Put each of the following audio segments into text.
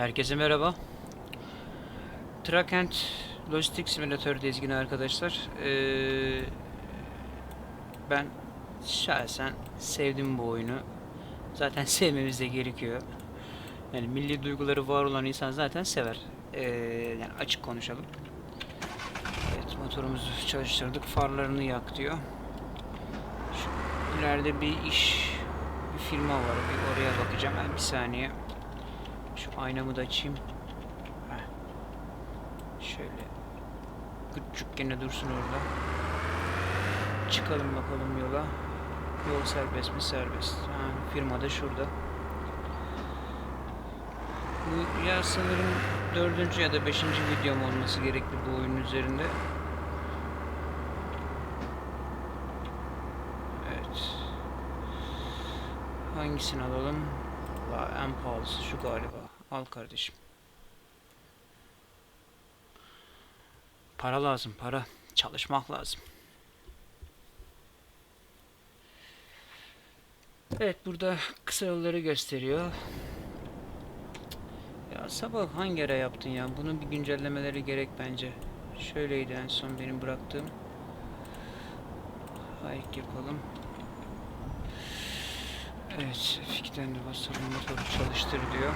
Herkese merhaba. Trakent Lojistik Simülatör'deyiz yine arkadaşlar. Ee, ben şahsen sevdim bu oyunu. Zaten sevmemiz de gerekiyor. Yani milli duyguları var olan insan zaten sever. Ee, yani açık konuşalım. Evet motorumuzu çalıştırdık. Farlarını yak diyor. Şu ileride bir iş bir firma var. Bir oraya bakacağım. Ben bir saniye. Aynamı da açayım. Heh. Şöyle. Küçük gene dursun orada. Çıkalım bakalım yola. Yol serbest mi? Serbest. Ha, firma da şurada. Bu ya sanırım dördüncü ya da beşinci videom olması gerekli bu oyun üzerinde. Evet. Hangisini alalım? Vay, en pahalısı şu galiba. Al kardeşim. Para lazım, para. Çalışmak lazım. Evet, burada kısa yolları gösteriyor. Ya sabah hangi ara yaptın ya? Bunun bir güncellemeleri gerek bence. Şöyleydi en son benim bıraktığım. Hike yapalım. Evet, fikten de basalım motoru çalıştır diyor.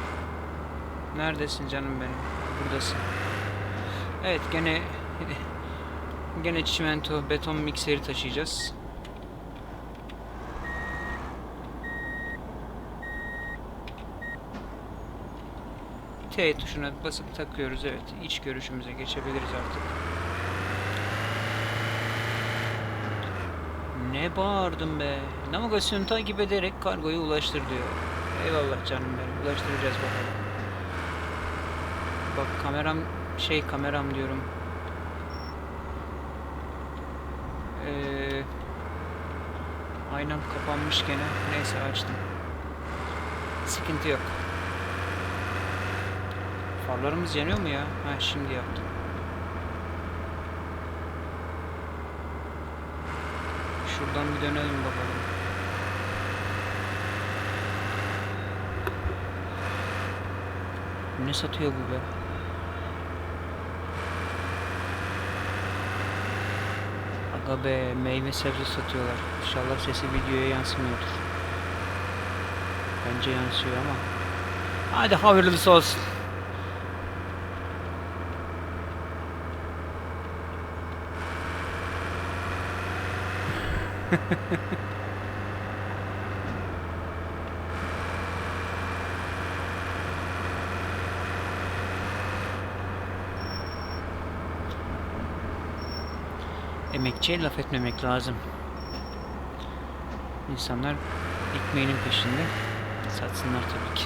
Neredesin canım benim? Buradasın. Evet, gene gene çimento, beton mikseri taşıyacağız. T tuşuna basıp takıyoruz. Evet, iç görüşümüze geçebiliriz artık. Ne bağırdım be. Navigasyonu takip ederek kargoyu ulaştır diyor. Eyvallah canım benim. Ulaştıracağız bakalım. Bak kameram şey kameram diyorum. Ee, aynam kapanmış gene. Neyse açtım. Sıkıntı yok. Farlarımız yanıyor mu ya? Ha şimdi yaptım. Şuradan bir dönelim bakalım. Ne satıyor bu be? Aga meyve sebze satıyorlar. İnşallah sesi videoya yansımıyordur. Bence yansıyor ama. Hadi hayırlısı olsun. Emekçiye laf etmemek lazım. İnsanlar ekmeğinin peşinde. Satsınlar tabii ki.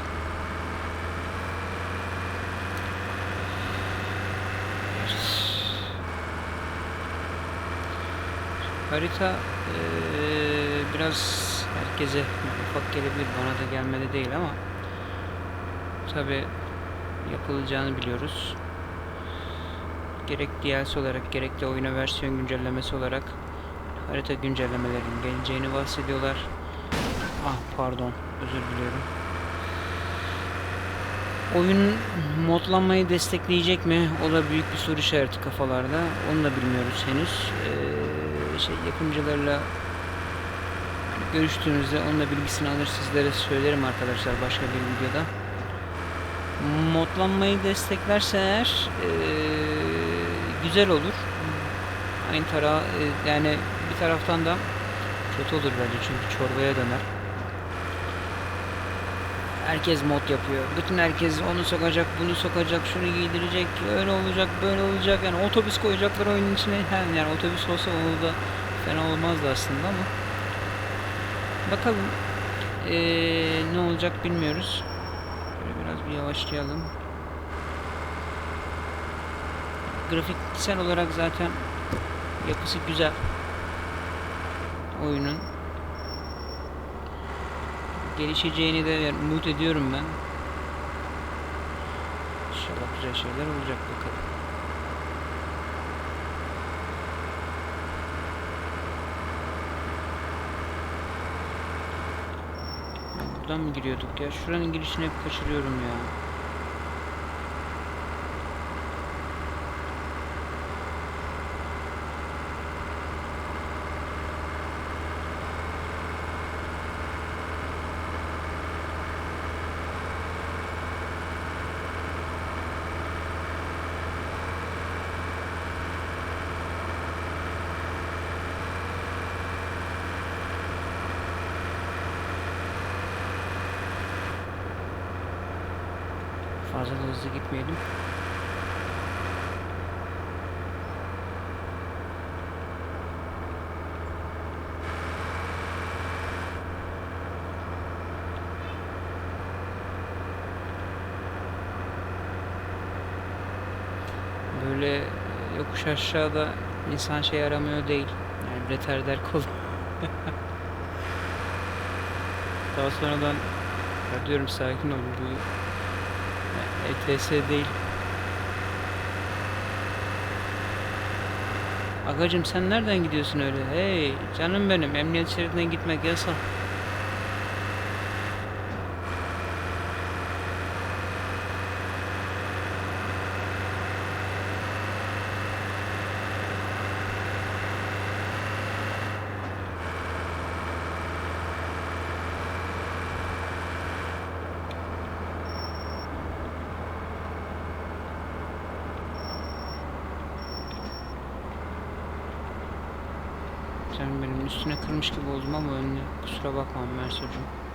Harita eee, biraz herkese ufak gelebilir. Bana da gelmedi değil ama tabi yapılacağını biliyoruz gerek DLC olarak gerek de oyuna versiyon güncellemesi olarak harita güncellemelerinin geleceğini bahsediyorlar. Ah pardon özür diliyorum. Oyun modlanmayı destekleyecek mi? O da büyük bir soru işareti kafalarda. Onu da bilmiyoruz henüz. Ee, şey yapımcılarla görüştüğümüzde onun da bilgisini alır sizlere söylerim arkadaşlar başka bir videoda. Modlanmayı desteklerse eğer ee, güzel olur. Aynı tara e, yani bir taraftan da kötü olur bence çünkü çorbaya döner. Herkes mod yapıyor. Bütün herkes onu sokacak, bunu sokacak, şunu giydirecek, öyle olacak, böyle olacak. Yani otobüs koyacaklar oyunun içine. Hem yani otobüs olsa o da fena olmazdı aslında ama. Bakalım ee, ne olacak bilmiyoruz. Böyle biraz bir yavaşlayalım. Grafiksel olarak zaten yapısı güzel. Oyunun gelişeceğini de umut ediyorum ben. İnşallah güzel şeyler olacak bakalım. Buradan mı giriyorduk ya? Şuranın girişini hep kaçırıyorum ya. Fazla hızlı gitmeyelim. Böyle yokuş aşağıda insan şey aramıyor değil. Yani retarder kol. Daha sonradan ya diyorum sakin ol bu ETS değil. Agacım sen nereden gidiyorsun öyle? Hey canım benim emniyet şeridinden gitmek yasak. Canım benim üstüne kırmış gibi oldum ama önüne kusura bakma Mersocuğum.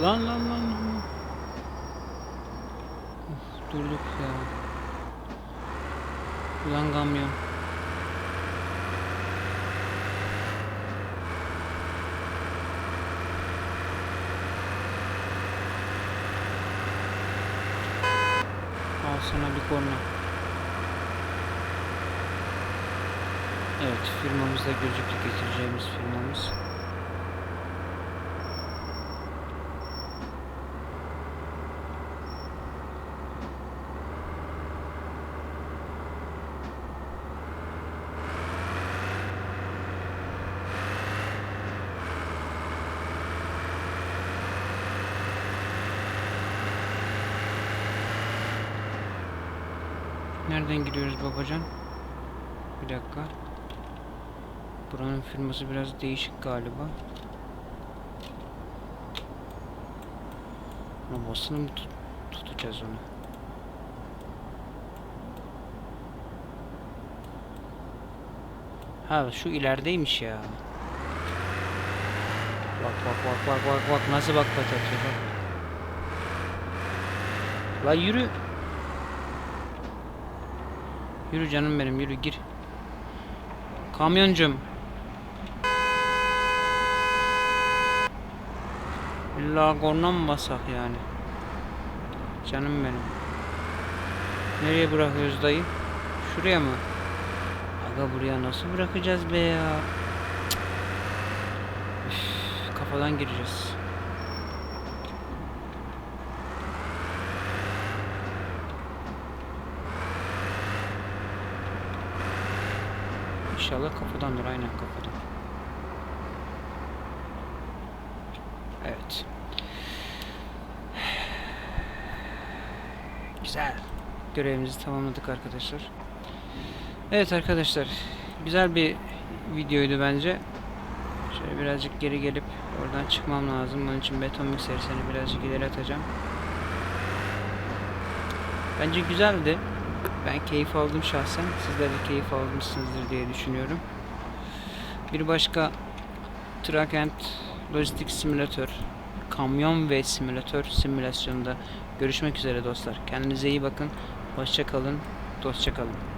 Lan lan lan lan. Of, durduk ya. Ulan kamyon. Al sana bir korna. Evet firmamızda gözüktü getireceğimiz firmamız. Nereden giriyoruz babacan? Bir dakika. Buranın firması biraz değişik galiba. Ama basını mı tut- tutacağız onu? Ha şu ilerideymiş ya. Bak bak bak bak bak bak nasıl bak bak bak. La yürü. Yürü canım benim yürü gir. Kamyoncum. İlla korna mı basak yani? Canım benim. Nereye bırakıyoruz dayı? Şuraya mı? Aga buraya nasıl bırakacağız be ya? Üf, kafadan gireceğiz. İnşallah kafadandır aynen kafadan. Evet. Güzel. Görevimizi tamamladık arkadaşlar. Evet arkadaşlar. Güzel bir videoydu bence. Şöyle birazcık geri gelip oradan çıkmam lazım. Onun için beton mikserisini birazcık ileri atacağım. Bence güzeldi. Ben keyif aldım şahsen. Sizler de keyif almışsınızdır diye düşünüyorum. Bir başka Truck and Logistics Simulator kamyon ve simülatör simülasyonunda görüşmek üzere dostlar. Kendinize iyi bakın. Hoşça kalın. Dostça kalın.